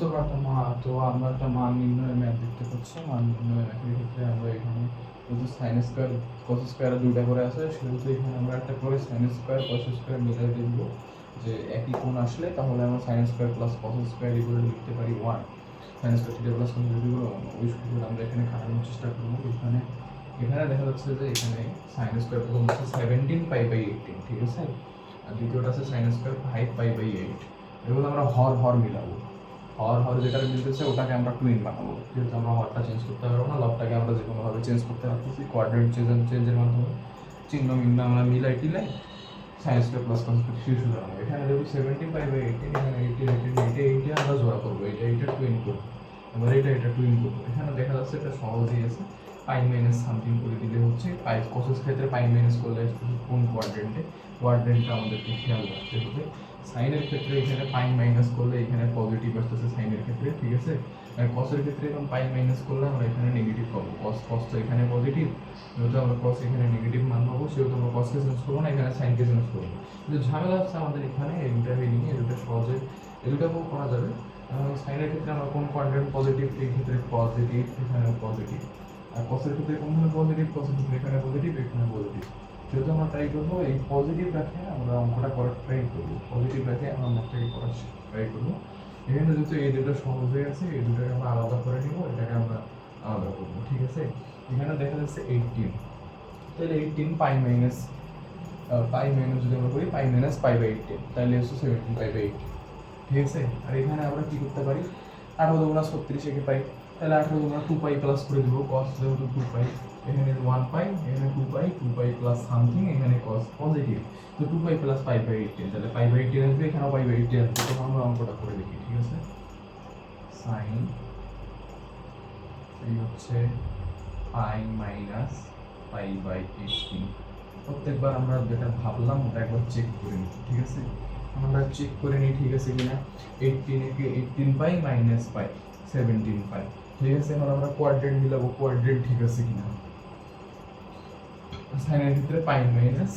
তো একটা তো আমরা একটা মান নির্ণয়ের ম্যাথ দেখতে পাচ্ছি। মান নির্ণয়ের ম্যাথের ক্ষেত্রে আমরা এখানে যেহেতু সাইন স্কোয়ার কস স্কোয়ার দুইটা করে আছে, সেহেতু এখানে আমরা একটা করে সাইন স্কোয়ার কস স্কোয়ার মিলাই দেখব যে একই কোণ আসলে, তাহলে আমরা sine square plus cos square এগুলো লিখতে পারি one sine square theta plus cos এগুলো ওই সূত্রটা আমরা এখানে খাটানোর চেষ্টা করব। এখানে এখানে দেখা যাচ্ছে যে এখানে সাইন স্কোয়ার প্রথম হচ্ছে সেভেন্টিন পাই বাই এইটিন ঠিক আছে? আর দ্বিতীয়টা আছে sine square five pi by eight এগুলো আমরা হর হর মিলাবো। হর হর যেটা মিলতেছে ওটাকে আমরা টুইন বানাবো। যেহেতু আমরা হরটা চেঞ্জ করতে পারব না লবটাকে আমরা যে কোনোভাবে চেঞ্জ করতে পারতেছি কোয়াড্রেন্ট চেঞ্জ চেঞ্জের মাধ্যমে। চিহ্ন মিহ্ন আমরা মিলাই টিলাই সায়েন্স কে প্লাস কনসেপ্ট শিশু দাঁড়াবো এখানে যেহেতু সেভেন্টি ফাইভ বাই এইটিন এখানে এইটিন এইটিন এইটা এইটা আমরা জোড়া করব। এটা এইটা টুইন করব। এবার এটা এটা টুইন করব। এখানে দেখা যাচ্ছে এটা সহজেই আছে। পাই মাইনাস সামথিং করে দিলে হচ্ছে পাই কোসেস ক্ষেত্রে পাই মাইনাস করলে কোন কোয়াড্রেন্টে কোয়াড্রেন্টটা আমাদেরকে খেয়াল রাখতে হবে। সাইনের ক্ষেত্রে এখানে পাই মাইনাস করলে এখানে পজিটিভ আসতেছে সাইনের ক্ষেত্রে, ঠিক আছে? আর কসের ক্ষেত্রে এখন পাই মাইনাস করলে আমরা এখানে নেগেটিভ পাবো। কস কস তো এখানে পজিটিভ যেহেতু আমরা কস এখানে নেগেটিভ মান পাবো, সেহেতু আমরা কসকে চেঞ্জ করব না, এখানে সাইনকে চেঞ্জ করব। কিন্তু ঝামেলা হচ্ছে আমাদের এখানে, এই দুটা হেডিং এই সহজে এই করা যাবে। সাইনের ক্ষেত্রে আমরা কোন কোয়াড্রেন্ট পজিটিভ এই ক্ষেত্রে পজিটিভ এখানে পজিটিভ আর কসের ক্ষেত্রে কোন পজিটিভ কসের ক্ষেত্রে এখানে পজিটিভ এখানে পজিটিভ যেহেতু আমরা ট্রাই করব এই পজিটিভ রাখে আমরা অঙ্কটা করার ট্রাই করব। পজিটিভ রাখে আমরা ম্যাথটাকে করার ট্রাই করব। এখানে যেহেতু এই দুটো সহজ হয়ে গেছে, এই দুটাকে আমরা আলাদা করে নিব, এটাকে আমরা আলাদা করব, ঠিক আছে? এখানে দেখা যাচ্ছে এইটিন তাহলে eighteen pi minus pi minus যদি আমরা করি pi minus pi by eighteen তাহলে হচ্ছে সেভেন্টিন পাই বাই এইটিন ঠিক আছে? আর এখানে আমরা কী করতে পারি? আঠারো দুগুণা ছত্রিশ একে পাই। তাহলে আঠারো দুগুণা টু পাই প্লাস করে দেবো কস যেহেতু টু পাই এখানে ওয়ান পাই এখানে two pi two pi plus something এখানে কস পজিটিভ তো two pi plus pi by eighteen তাহলে পাই বাই এইটিন আসবে, এখানেও পাই বাই এইটিন আসবে। তখন আমরা অঙ্কটা করে দেখি, ঠিক আছে? সাইন এই হচ্ছে pi minus pi by eighteen প্রত্যেকবার আমরা যেটা ভাবলাম, ওটা একবার চেক করে নিই, ঠিক আছে? আমরা চেক করে নিই, ঠিক আছে কিনা? এইটিন একে eighteen pi minus pi seventeen pi ঠিক আছে? এখন আমরা কোয়াড্রেন্ট মিলাবো কোয়াড্রেন্ট ঠিক আছে কিনা? সাইনের ক্ষেত্রে পাই মাইনাস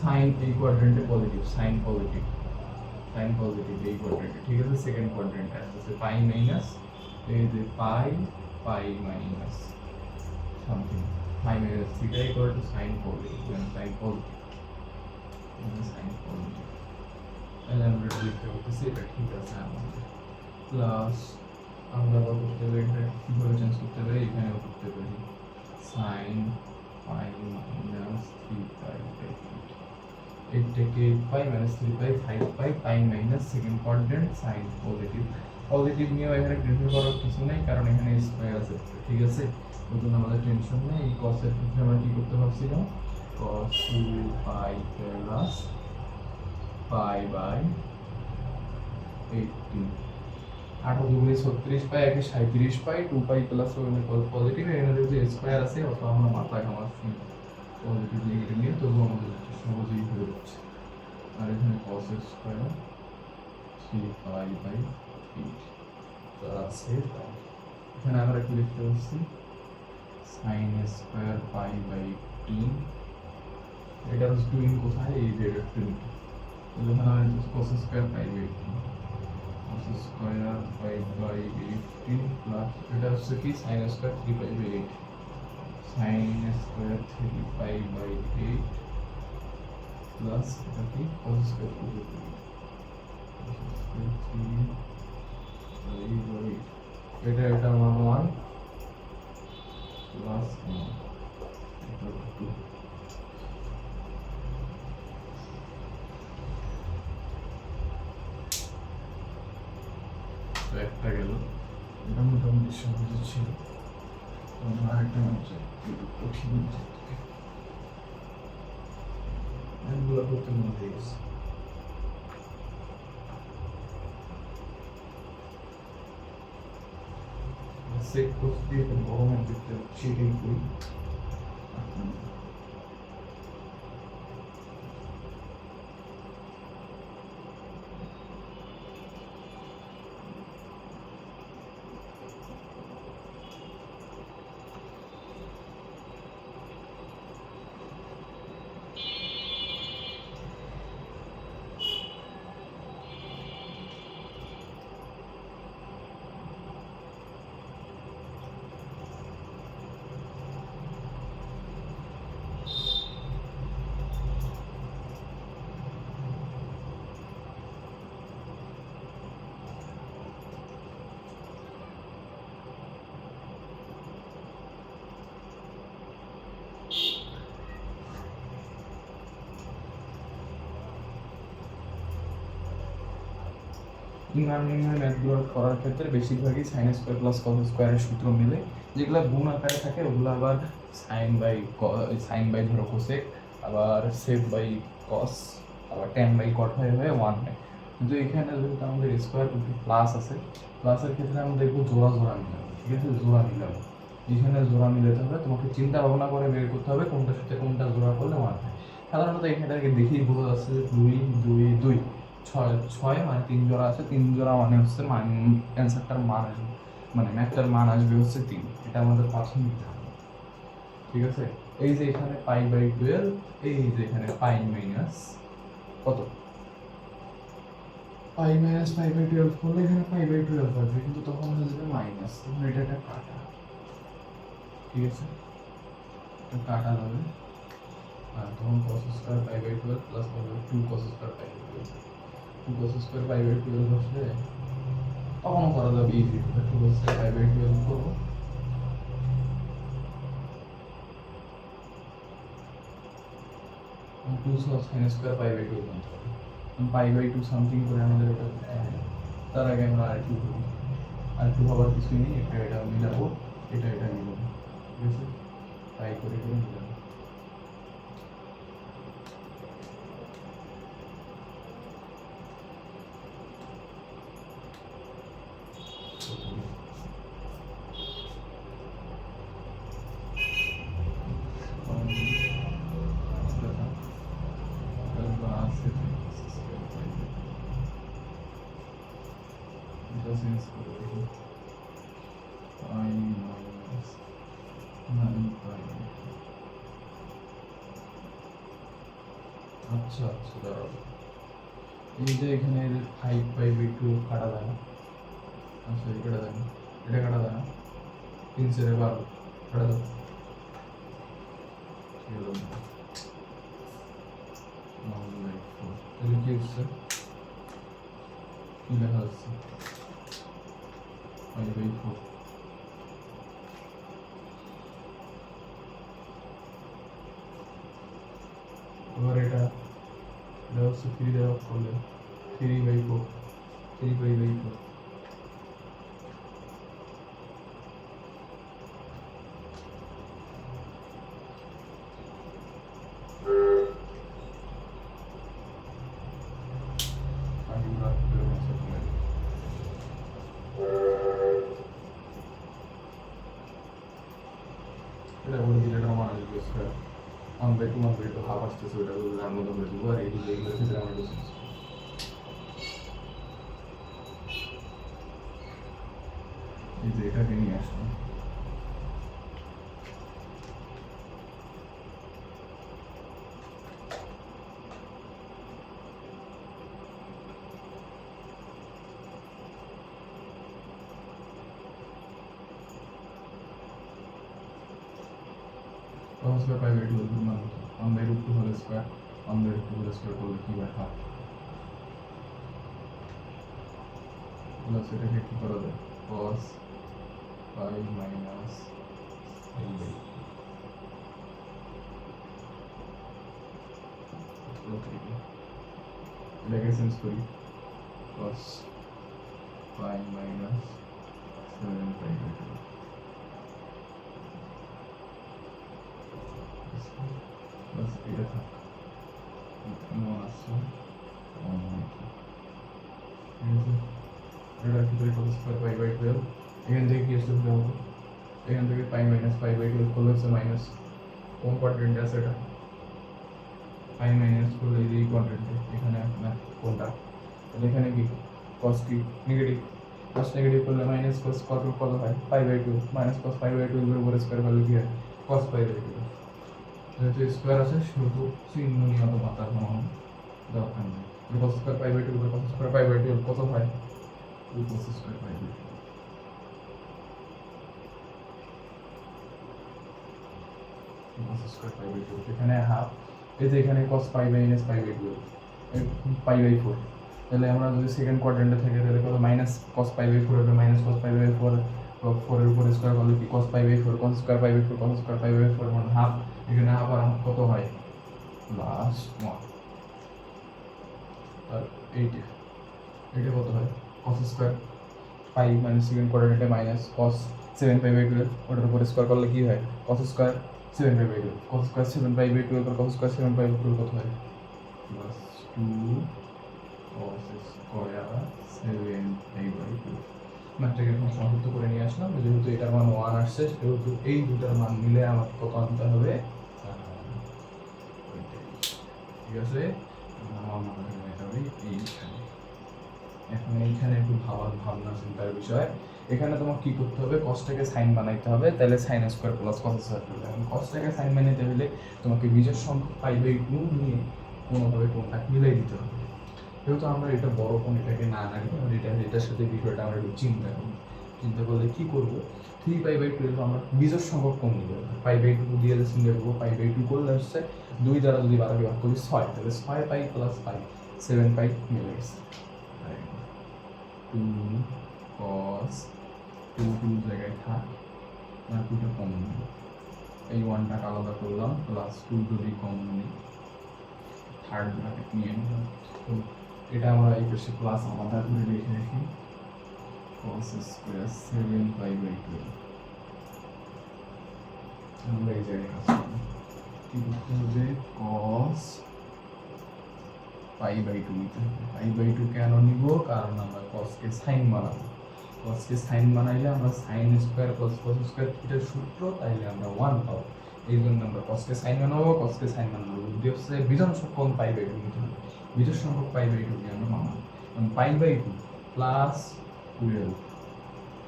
সাইন এই কোয়াড্রেন্টে positive sine positive sine positive এই কোয়াড্রেন্টে ঠিক আছে সেকেন্ড কোয়াড্রেন্টে আসছে পাই মাইনাস এই যে pi pi minus something pi minus theta equal to sine positive sine positive sine positive তাহলে আমরা এটা লিখতে পারতেছি এটা ঠিক আছে আমাদের প্লাস আমরা আবার করতে পারি, এটা কীভাবে চেঞ্জ করতে পারি, এখানেও করতে পারি। Sine, pi minus three pi by eight pi minus three pi, five pi pi minus second quadrant sine positive. Positive নিয়েও এখানে টেনশন করার কিছু নেই, কারণ এখানে স্কোয়ার আছে, ঠিক আছে? ওই আমাদের টেনশন নেই, এই কসের ক্ষেত্রে আমরা কী করতে পারছিলাম cos two pi plus pi by eighteen আঠারো দুগুণে ছত্রিশ পাই একে সাঁত্রিশ pi two pi plus positive এখানে যেহেতু স্কোয়ার আছে অত আমরা মাথা ঘামাচ্ছি পজিটিভ নেগেটিভ নিয়ে তবু আমাদের সহজেই হয়ে যাচ্ছে। আর এখানে cos square three pi by আছে এখানে আমরা কি লিখতে পারছি? Sine square pi by eighteen এটা হচ্ছে টুইন কোথায়? এই যে এটা টুইন যখন আমরা cos square pi by eighteen cos square pi by eighteen plus এটা হচ্ছে কি sine square three pi by eight sine square three pi by eight plus এটা কি cos square two by three by এটা এটা মান ওয়ান প্লাস এটা two তো একটা গেল। এটা মোটামুটি সহজ ছিল। আরেকটা হচ্ছে কঠিন এগুলো করতে মনে হয়ে গেছে। করতে একটা বড় ম্যাপ দেখতে সেটাই করি। মান নির্ণয় ম্যাথগুলো করার ক্ষেত্রে বেশিরভাগই সাইন স্কোয়ার প্লাস কস স্কোয়ারের সূত্র মিলে। যেগুলো গুণ আকারে থাকে, ওগুলো আবার সাইন বাই সাইন বাই ধরো কোসেক আবার সেভ বাই কস আবার টেন বাই কট হয়ে হয়ে ওয়ান হয়। কিন্তু এখানে যেহেতু আমাদের স্কোয়ার প্লাস আছে প্লাসের ক্ষেত্রে আমরা দেখব জোড়া জোড়া মিলাবো, ঠিক আছে? জোড়া মিলাবো। এখানে জোড়া মিলাতে হবে, তোমাকে চিন্তা ভাবনা করে বের করতে হবে কোনটার সাথে কোনটা জোড়া করলে ওয়ান হয়। সাধারণত এখানটাকে দেখেই বোঝা যাচ্ছে যে দুই দুই দুই। ছয় ছয় মানে তিন জোড়া আছে, তিন জোড়া মানে হচ্ছে মান অ্যান্সারটার মান আসবে। মানে ম্যাথটার মান আসবে হচ্ছে তিন। এটা আমাদের নিতে হবে। ঠিক আছে? এই যে এখানে পাই বাই টুয়েলভ এই যে এখানে পাই মাইনাস কত? Pi minus pi by twelve করলে এখানে পাই বাই টুয়েলভ আসবে, কিন্তু তখন হয়ে যাবে মাইনাস তখন এটা একটা কাটা। ঠিক আছে? কাটা যাবে। আর তখন cos square pi by twelve plus two cos square pi by twelve two square pi by twelve আসলে করা যাবে ইজি টু পাই টুয়েলভ করব। Two sine square pi by আনতে হবে। পাই বাই টু সামথিং করে আমাদের এটা করতে হবে তার আগে আমরা আর একটু করি আর একটু ভাবার কিছুই নেই, এটা এটা মিলাবো এটা এটা মিলাবো ঠিক আছে? তাই করে করে মিলাবো আচ্ছা আচ্ছা দাঁড়াও এই যে এখানে ফাইভ বাই বি টু কাটা যায় না আচ্ছা এটা কাটা যায় না এটা কাটা যায় না তিন সেরে বারো কাটা দাও কি হলো One by four. তাহলে কি হচ্ছে কি লেখা যাচ্ছে ফাইভ বাই ফোর এবার এটা এটা হচ্ছে থ্রি দেওয়া করলে three by four three by by four এটা বলে দিলে এটা আমার আসবে square one by two one by two half আসতেছে ওটা বলে তার মধ্যে করে দেবো আর এই দিকে এগুলো ক্ষেত্রে আমার ডিসেন্স এই যে এটাকে নিয়ে আসলাম cos square pi by 2 এর মান কত 1 by root 2 whole square 1 by root 2 whole square করলে কি হয় হাফ প্লাস এটাকে কি করা যায় cos pi minus l by এটাকে চেঞ্জ করি cos pi minus 7 pi by 2 বাস এটা থাক এমন আসছে ঠিক আছে এটার ভিতরে কত স্কোয়ার পাই বাই টুয়েলভ এখান থেকে কি আসছে ভুলে হবে এখান থেকে pi minus pi by twelve করলে হচ্ছে মাইনাস কোন কোয়াড্রেন্টে আছে এটা পাই মাইনাস করলে যে এই কোয়াড্রেন্টে এখানে না কোনটা? তাহলে এখানে কি? কস কি নেগেটিভ কস নেগেটিভ করলে মাইনাস কস কত কত হয়? Pi by two minus cos pi by two এর উপরে স্কোয়ার করলে কি হয়? কস পাই বাই টু যেহেতু স্কোয়ার আছে সেহেতু চিহ্ন নিয়ে অত মাথার কোনো দরকার নেই। Cos square pi by two cos square pi by two কত হয়? Two cos square pi by two এখানে হাফ এই যে এখানে cos pi by S pi by two pi by four তাহলে আমরা যদি সেকেন্ড কোয়াড্রেন্টে থাকি, তাহলে কত? Minus cos pi by four হবে minus cos pi by four ফোরের উপরে স্কোয়ার করলে কি? Cos pi by four cos square pi by four cos square pi by four মানে হাফ এখানে হাফ আর হাফ কত হয়? লাস্ট ওয়ান আর এইটা এটা কত হয়? Cos square pi minus second কোঅর্ডিনেটে minus cos seven pi by twelve ওটার উপর স্কোয়ার করলে কি হয়? Cos square seven pi by twelve cos square seven pi by twelve cos square seven pi by twelve কত হয় plus two cos square seven pi by twelve ম্যাথটাকে এখন সংযুক্ত করে নিয়ে আসলাম যেহেতু এটার মান ওয়ান আসছে সেহেতু এই দুটার মান মিলে আমার কত আনতে হবে। ঠিক আছে আমার মনে হয় এইখানে এখন এইখানে একটু ভাবার ভাবনা চিন্তার বিষয় এখানে তোমার কি করতে হবে? কসটাকে সাইন বানাইতে হবে। তাহলে sine square plus cos square করবে এখন কসটাকে সাইন বানাইতে হলে তোমাকে বীজের সংখ্যা পাই বাই নিয়ে কোনোভাবে কোনটা মিলাই দিতে হবে। যেহেতু আমরা এটা বড় কোন এটাকে না নাড়ি আমরা এটা, এটার সাথে বিষয়টা আমরা একটু চিন্তা করি। চিন্তা করলে কি করব? থ্রি পাই বাই টুয়েলভ আমরা বীজের সংখ্যক কম নিবে। পাই বাই টু দিয়ে চিন্তা করব পাই বাই টু করলে হচ্ছে দুই দ্বারা যদি বারোকে ভাগ করি ছয়, তাহলে ছয় পাই প্লাস পাই সেভেন পাই মিলে গেছে কস টু টু জায়গায় থাক আর টুটা কম নিই। এই ওয়ানটাকে আলাদা করলাম প্লাস টু যদি কম নিই থার্ড ব্র্যাকেট নিয়ে নিলাম। তো এটা আমরা এই পাশে প্লাস আলাদা করে লিখে রাখি cos square seven pi by twelve আমরা এই জায়গায় কাজ করব। কি পাই বাই টু নিতে পাই বাই টু কেন নিব? কারণ আমরা কসকে সাইন বানাবো। কসকে সাইন বানাইলে আমরা sine square cos cos square থিটার সূত্র তাইলে আমরা ওয়ান পাবো। এই জন্য আমরা কসকে সাইন বানাবো কসকে সাইন বানাবো। বুদ্ধি হচ্ছে বিজন সংখ্যক পাই বাই টু নিতে হবে বিজন সংখ্যক পাই বাই টু আমরা বানাবো। Pi by two plus twelve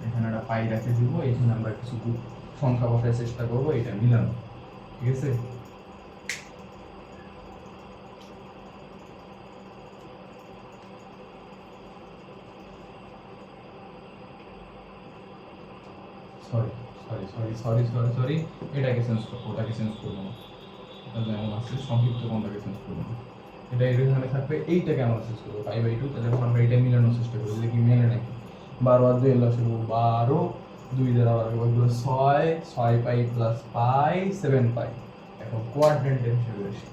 এখানে একটা পাই রেখে দিব এখানে আমরা কিছু সংখ্যা বসার চেষ্টা করব এটা মিলানো ঠিক আছে? Sorry sorry sorry sorry sorry sorry এটাকে চেঞ্জ করব, ওটাকে চেঞ্জ করব যেমন আছে, সংক্ষিপ্ত কোনটাকে চেঞ্জ করব এটা এখানে থাকবে, এইটাকে আমরা চেঞ্জ করব ফাইভ বাই টু তাহলে আমরা এটা মিলানোর চেষ্টা করব দেখি মেলে নাকি বারো আর দুই এলো আসব বারো, দুই দ্বারা বারো বলব ছয় ছয় পাই প্লাস পাই সেভেন পাই। এখন কোয়াড্রেন্টের হিসেবে আসি।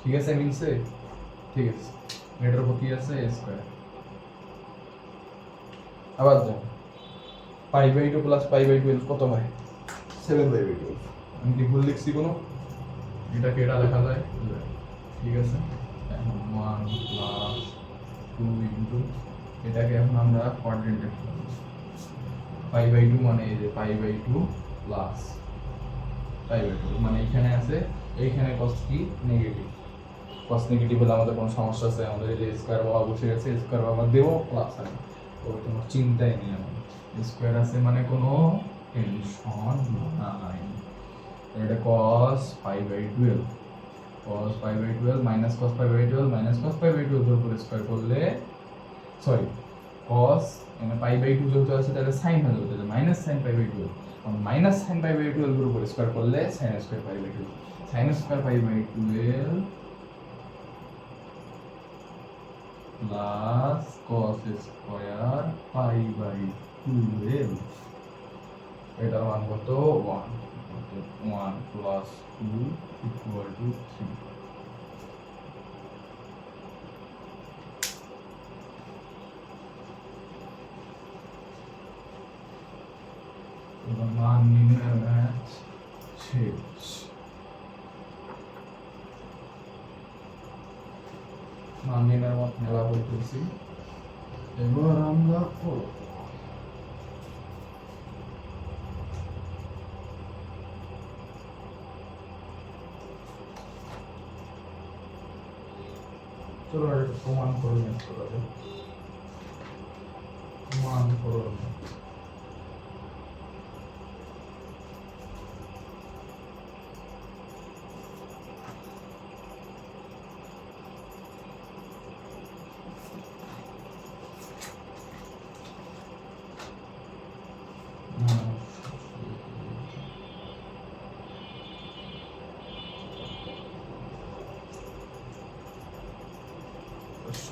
ঠিক আছে মিলছে ঠিক আছে। এটার উপর কি আছে? স্কোয়ার আবার যাও pi by two plus pi by twelve কত হয়? সেভেন বাই বাই টুয়েলভ আমি কি ভুল লিখছি কোনো? এটাকে এটা লেখা যায়? ঠিক আছে। এখন ওয়ান প্লাস টু ইন্টু এটাকে এখন আমরা কোয়াড্রেন্টে পাই বাই টু মানে এই যে pi by two plus pi by two মানে এখানে আছে এইখানে কস কি? নেগেটিভ কস নেগেটিভ হলে আমাদের কোনো সমস্যা আছে আমাদের এই যে স্কোয়ার বাবা বসে গেছে স্কোয়ার বাবা দেবো প্লাস আছে তো তোমার চিন্তাই নেই আমার। স্কোয়ার আছে মানে কোনো টেনশন নাই। এটা cos five by twelve cos by 12 minus cos pi by 12 minus cos pi by 12 এর উপর স্কয়ার করলে সরি cos মানে pi by 2 যেহেতু আছে তাহলে sin হয়ে যাবে, তাহলে pi by 12 R minus sin pi by 12 এর উপর স্কয়ার করলে sin square pi by 12 sin square pi by 12 plus cos square pi by 12 এটার মান কত? 1 1 প্লাস 2 ইকুয়াল টু 3 এবার মান নির্ণয় ম্যাচ নির্ণয়ের মত মেলা বলতেছি এবার আমরা চলো প্রমাণ করে নিতে করা যায় প্রমাণ করুন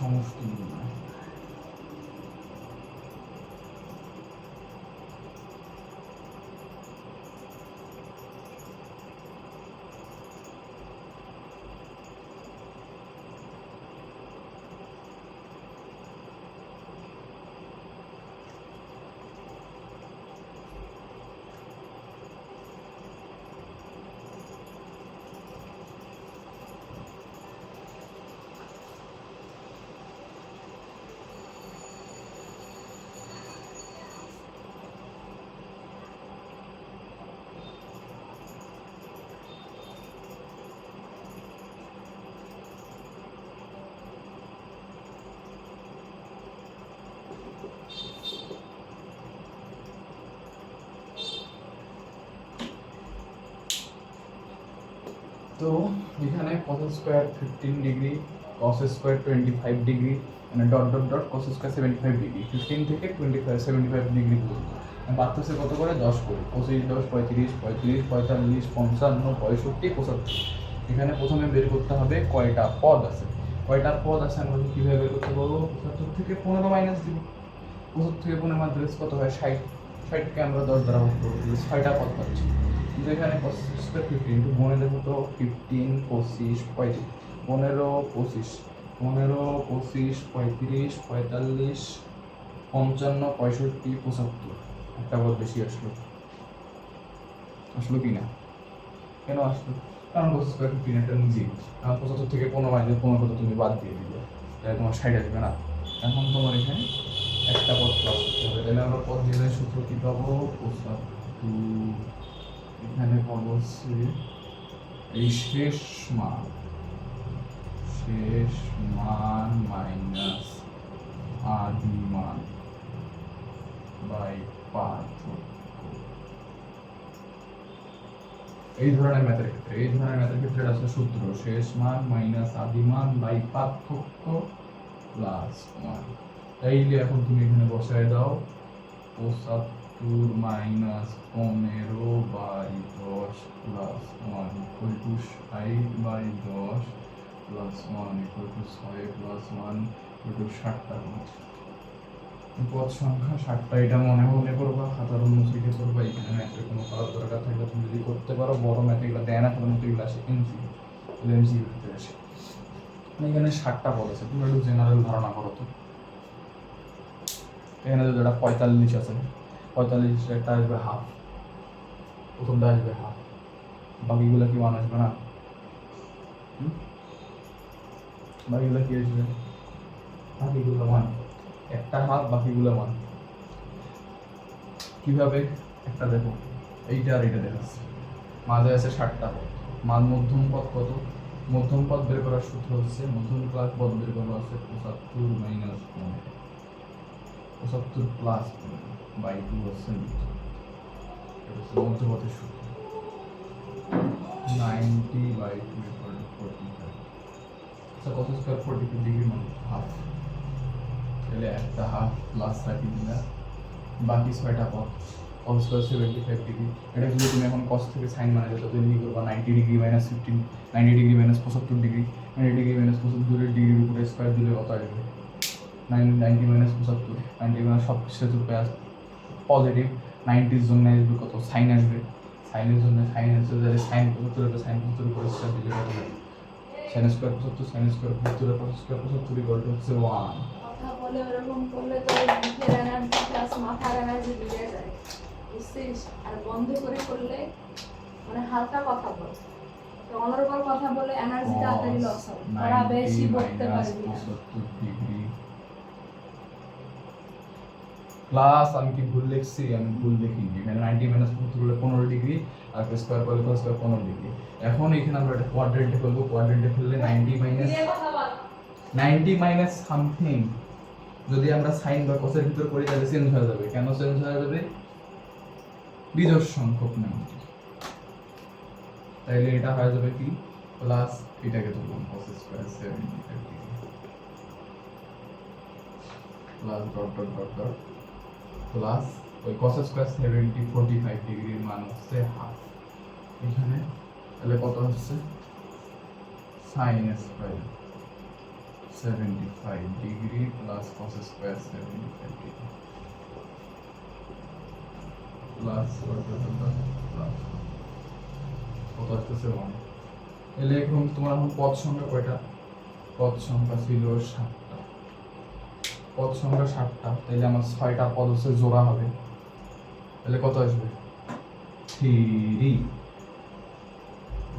সমষ্টি নির্ণয় তো এখানে cos square fifteen degree cos square twenty five degree মানে dot dot dot cos square seventy five degree fifteen থেকে twenty five seventy five degree পর্যন্ত বাড়তেছে কত করে? দশ করে। পঁচিশ দশ, পঁয়ত্রিশ পঁয়ত্রিশ, পঁয়তাল্লিশ, পঞ্চান্ন, পঁয়ষট্টি, পঁচাত্তর। এখানে প্রথমে বের করতে হবে কয়টা পদ আছে। কয়টা পদ আছে আমরা কীভাবে বের করতে পারব? পঁচাত্তর থেকে পনেরো মাইনাস দিব। পঁচাত্তর থেকে পনেরো মাইনাস কত হয়? ষাট। ষাটকে আমরা দশ দ্বারা ভাগ করব। ছয়টা পদ পাচ্ছি। কিন্তু এখানে স্কোয়ার ফিফটিন একটু মনে দেখো তো ফিফটিন পঁচিশ, পঁয়ত্রিশ, পনেরো, পঁচিশ পনেরো, পঁচিশ, পঁয়ত্রিশ, পঁয়তাল্লিশ, পঞ্চান্ন, পঁয়ষট্টি, পঁচাত্তর। একটা পদ বেশি আসলো। আসলো কি না কেন আসলো? কারণ কোস স্কোয়ার ফিফটিন একটা নিজেই কারণ পঁচাত্তর থেকে পনেরো মাইনাস পনেরো কত তুমি বাদ দিয়ে দিবে তাহলে তোমার ষাট আসবে না। এখন তোমার এখানে একটা পদ প্লাস করতে হবে। তাহলে আমরা পদ দিলে সূত্র কি পাবো? পঁচাত্তর এখানে হচ্ছে এই শেষ মান শেষ মান মাইনাস আদি মান বাই পার্থক্য। এই ধরনের ম্যাথের ক্ষেত্রে, এই ধরনের ম্যাথের ক্ষেত্রে আছে সূত্র, শেষ মান মাইনাস আদি মান বাই পার্থক্য প্লাস ওয়ান তাইলে এখন তুমি এখানে বসায় দাও পঁচাত্তর মাইনাস পনেরো বাই দশ প্লাস ওয়ান ইকুয়াল টু ষাট বাই দশ প্লাস ওয়ান ইকুয়াল টু ছয় প্লাস ওয়ান ইকুয়াল টু ষাটটা পদ সংখ্যা ষাটটা, এটা মনে মনে করবা খাতার শিখে করবা এখানে ম্যাথের কোনো করার দরকার থাকলে তুমি যদি করতে পারো, বড় ম্যাথ এগুলো দেয় না সাধারণত এগুলো আসে এমসি এগুলো এমসি ভিতরে আসে। এখানে ষাটটা পদ আছে তুমি একটু জেনারেল ধারণা করো তো। এখানে একটা পঁয়তাল্লিশ আছে পঁয়তাল্লিশ একটা আসবে হাফ প্রথমটা আসবে হাফ বাকিগুলো কি মান আসবে না? বাকিগুলো কি আসবে? বাকিগুলো মান একটা হাফ বাকিগুলো মান কীভাবে? একটা দেখো। এইটা আর এইটা দেখাচ্ছে। মাঝে আছে ষাটটা পদ। মান মধ্যম পথ কত? মধ্যম পথ বের করার সূত্র হচ্ছে, মধ্যম ক্লাস পদ বের করা হচ্ছে পঁচাত্তর মাইনাস পনেরো। পঁচাত্তর প্লাস বাই টু হচ্ছে মধ্যপথের সূত্র। নাইনটি বাই টু ইকুয়াল আচ্ছা কত স্কোয়ার ফোরটি টু ডিগ্রি মানে? হাফ তাহলে একটা হাফ প্লাস থার্টি দিলা বাকি ছয়টা পথ cos square seventy five degree এটা যদি তুমি এখন কস থেকে সাইন মানে যেত তুমি করবা? Ninety degree minus fifteen ninety degree minus পঁচাত্তর ডিগ্রি নাইনটি ডিগ্রি মাইনাস পঁচাত্তরের ডিগ্রির উপরে স্কোয়ার দিলে কত আসবে? নাইন নাইনটি মাইনাস পঁচাত্তর। নাইনটি মাইনাস সব কিছু আস পজিটিভ নাইনটির জন্য আসবে কত? সাইন আসবে। সাইনের জন্য সাইন আসবে যাতে সাইন পঁচাত্তর একটা সাইন পঁচাত্তর উপরে স্কোয়ার দিলে কত হবে। সাইন স্কোয়ার পঁচাত্তর সাইন স্কোয়ার পঁচাত্তর পঁচাত্তর স্কোয়ার পঁচাত্তর ইকুয়াল টু হচ্ছে ওয়ান আর বন্ধ করে করলে মানে হালকা কথা বল। অনর্গল কথা বলে এনার্জি তাড়াতাড়ি লস হবে। বেশি বলতে পারবি না। প্লাস আমি কি ভুল লিখছি? আমি ভুল লিখিনি। এখানে নাইনটি মাইনাস পঁচাত্তর হলে পনেরো ডিগ্রি আর স্কোয়ার করলে স্কোয়ার পনেরো ডিগ্রি এখন এখানে আমরা একটা কোয়াড্রেন্টে ফেলব কোয়াড্রেন্টে ফেললে ninety minus ninety minus something যদি আমরা সাইন বা কোসের ভিতর করি তাহলে চেঞ্জ হয়ে যাবে। কেন চেঞ্জ হয়ে যাবে? বিজোড় সংখ্যক নাম্বার তাইলে এটা হয়ে যাবে কি? প্লাস এটাকে ধরলাম cos square 75 degree plus dot dot dot dot plus ওই cos স্কয়ার 70 45 ডিগ্রির মান হচ্ছে হাফ এখানে তাহলে কত হচ্ছে? sin square 75 degree plus cos square 75 degree plus plus কত আসতেছে? ওয়ান এলে এখন তোমার এখন পদ সংখ্যা কয়টা? পদ সংখ্যা ছিল সাতটা পদ সংখ্যা সাতটা তাইলে আমার ছয়টা পদ হচ্ছে জোড়া হবে। তাহলে কত আসবে? থ্রি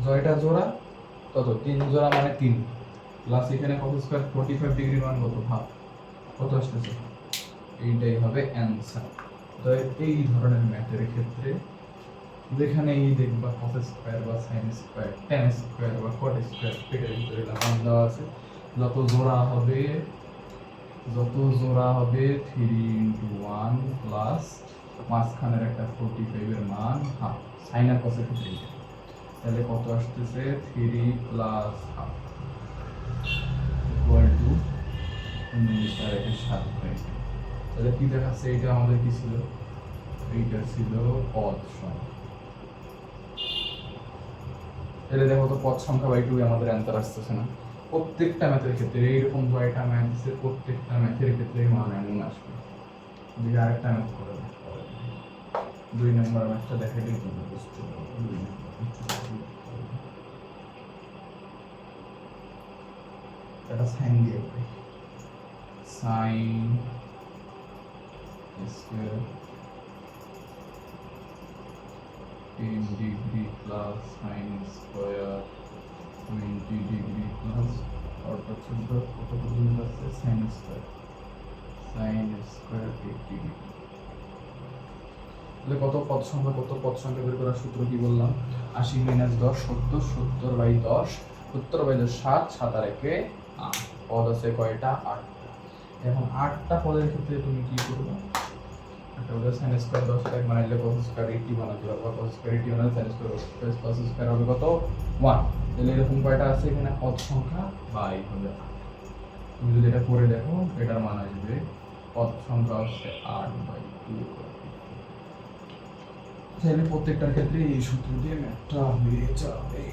জয়টা জোড়া কত? তিন জোড়া মানে তিন। প্লাস এখানে কত স্কোয়ার ফোর্টি ফাইভ ডিগ্রি মান কত? ভাব কত আসতেছে? এইটাই হবে অ্যান্সার তো এই ধরনের ম্যাথের ক্ষেত্রে যেখানে এই দেখবা কস স্কোয়ার বা সাইন স্কোয়ার টেন স্কোয়ার বা কট স্কোয়ার পেটের ভিতরে নাম দেওয়া আছে। যত জোড়া হবে যত জোড়া হবে থ্রি ইন্টু ওয়ান প্লাস মাঝখানের একটা ফোর্টি ফাইভের মান হাফ সাইন আর কসের ক্ষেত্রে তাহলে কত আসতেছে? Three plus half equal to উনিশ একের সাত বাই তাহলে কি দেখাচ্ছে? এটা আমাদের কি ছিল? এইটা ছিল পদ সংখ্যা তাহলে দেখো তো পদ সংখ্যা বাই টু আমাদের অ্যান্সার আসতেছে না। প্রত্যেকটা ম্যাথের ক্ষেত্রে, এইরকম কয়টা ম্যাথ প্রত্যেকটা ম্যাথের ক্ষেত্রে মান এমন আসবে। যদি আরেকটা ম্যাথ করে দুই নম্বর ম্যাথটা দেখাইলেই তুমি বুঝতে দুই। সাইন দিয়ে sine degree plus sine square. Twenty degree plus অর্থাৎ চোদ্দ কত পর্যন্ত আছে? Sine square sine square eighty degree তাহলে কত পদ সংখ্যা কত পদ সংখ্যা বের করার সূত্র কি বললাম? আশি মাইনাস দশ, সত্তর সত্তর বাই দশ, সত্তর বাই দশ, সাত সাত আর একে আট। পদ আছে কয়টা? আটটা। এখন আটটা পদের ক্ষেত্রে তুমি কি করবে? একটা হলো সাইন স্কোয়ার দশ এক বানাইলে কস স্কোয়ার এইটি বানাতে পারবে কস স্কোয়ার এইটি বানালে sine square plus cos square হবে কত? ওয়ান তাহলে এরকম কয়টা আছে এখানে? পদ সংখ্যা বাই হবে তুমি যদি এটা করে দেখো, এটার মান আসবে পদ সংখ্যা হচ্ছে আট বাই টু তাহলে প্রত্যেকটার ক্ষেত্রে এই সূত্র দিয়ে ম্যাথটা হয়ে যাবে।